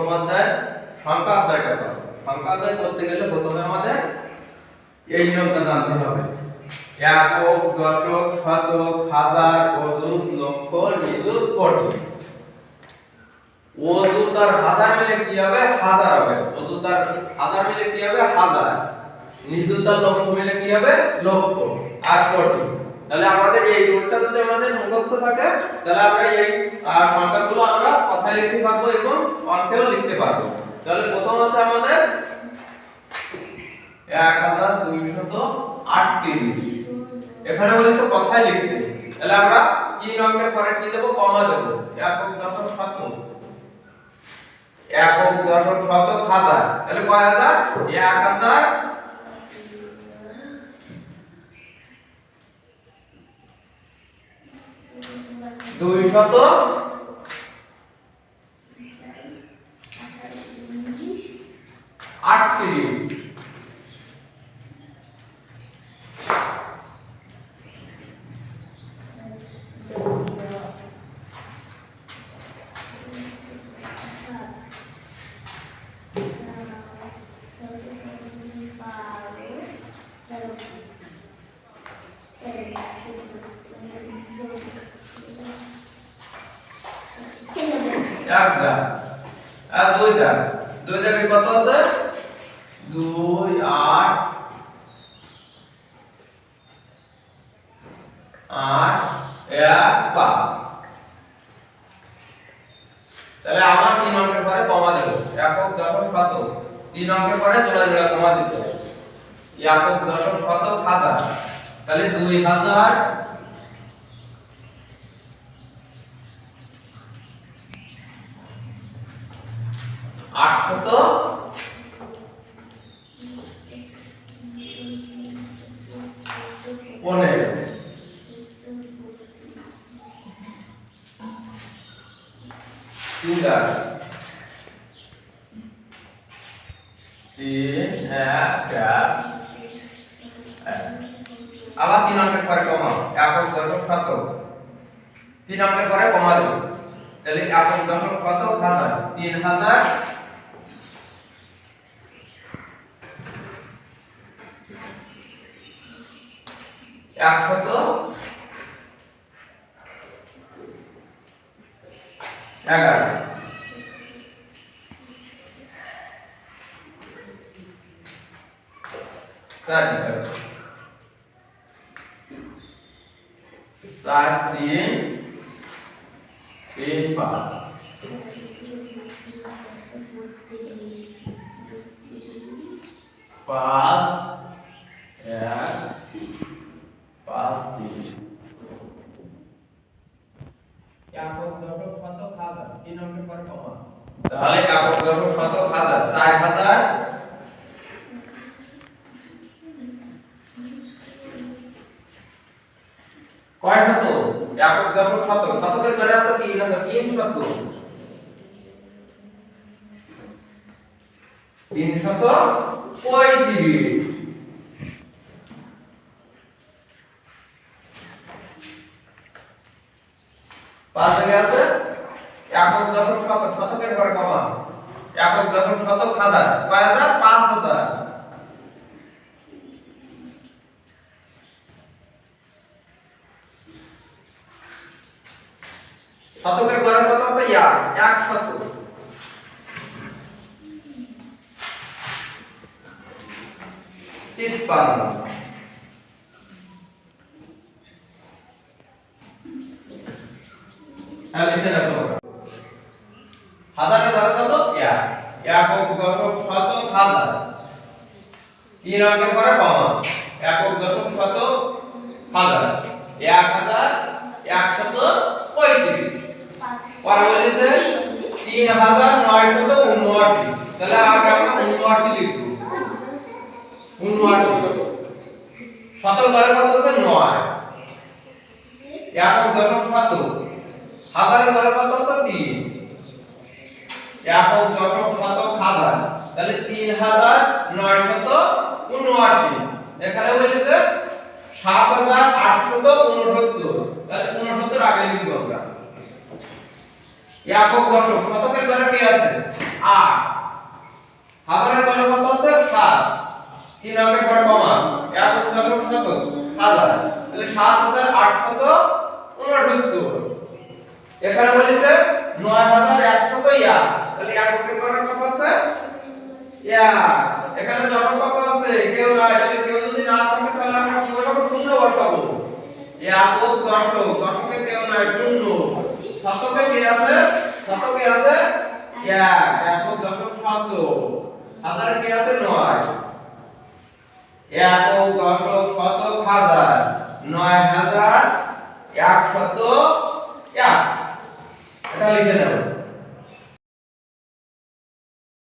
প্রথম অধ্যায় সংখ্যা অধ্যায়টা করো সংখ্যা অধ্যায় করতে গেলে প্রথমে আমাদের এই নিয়মটা জানতে হবে। একক, দশক, শতক, হাজার অযুত লক্ষ, নিযুত কোটি অযুত আর হাজার মিলে কি হবে? হাজার হবে। অযুত আর হাজার মিলে কি হবে? হাজার। নিযুত আর লক্ষ মিলে কি হবে? লক্ষ। আর কোটি তাহলে আমাদের এই রুলটা যদি আমাদের মুখস্থ থাকে, তাহলে আমরা এই সংখ্যাগুলো আমরা কথায় লিখতে পারব এবং অঙ্কেও লিখতে পারব। তাহলে প্রথম হচ্ছে আমাদের এক হাজার দুইশত আটত্রিশ। এখানে বলেছে কথায় লিখতে। তাহলে আমরা তিন অঙ্কের পরে কি দেবো? কমা দেবো। একক দশক শতক। একক দশক শতক হাজার। তাহলে কয় হাজার? এক হাজার দুই শত আটত্রিশ। একটা আর দুইটা। দুই জায়গায় কত আছে? দুই, আট। আট, এক, পাঁচ। তাহলে আমার তিন অঙ্কের পরে কমা দেবো। একক দশক শতক তিন অঙ্কের পরে জোড়া জোড়া কমা দিতে হবে। একক দশক শতক হাজার তাহলে দুই হাজার আটশত পনেরো। তিন এক। আবার তিন অঙ্কের পরে কমা। একক দশক শতক তিন অঙ্কের পরে কমা দেবো। তাহলে একক দশক শতক হাজার তিন হাজার একশত এগারো। চার তিন তিন পাঁচ। পাঁচ এক পাঁচ তিন একক দশক শতক হাজার তাহলে একক দশক চার হাজার কয় শত? একক দশক শতক শতকের ঘরে আছে তিন হাজার তিন শত। তিন শত পঁয়ত্রিশ। পাঁচ জায়গায় আছে একক দশক শতক, শতকের ঘরে কমা। শতক হাজার পাঁচ হাজার। শতকের আছে? এক এক শত তিপ্পান্ন। হ্যাঁ লিখে রাখো হাজারের ঘরে কত? এক। একক দশক শতক হাজার। তিন অঙ্কের পরে কমা। একক দশক শতক হাজার। এক হাজার একশত পঁয়ত্রিশ। পরে তিন হাজার নয়শত উনআশি। তাহলে আগে আমরা উনআশি লিখব। উনআশি। শতক ঘরে কত আছে নয়। একক দশক শতক। হাজারের ঘরে কত আছে তিন একক দশক শতক হাজার। তাহলে তিন হাজার নয় শত উনআশি। এখানে বলেছে সাত হাজার আটশত উনসত্তর। তাহলে উনসত্তর আগে লিখব আমরা। একক দশক, শতকের ঘরে কি আছে? আট। হাজারের পরে কত হচ্ছে সাত। তিন অঙ্কের পরে কমা। একক দশক শত হাজার। তাহলে সাত হাজার আটশত উনসত্তর। এখানে বলেছে নয় হাজার একশত ইয়া তাহলে এককের কত আছে? ইয়া এখানে দশক কত আছে? কেউ নাই, তাহলে কেউ যদি না থাকে, তাহলে আমরা কি বসাবো? শূন্য বসাবো। একক দশক, দশকে কেউ নাই, শূন্য। শতকে কে আছে? শতকে আছে? এক একক দশক শত। হাজার কে আছে? নয়। একক দশক শতক হাজার। নয় হাজার এক ficar ali, Daniel.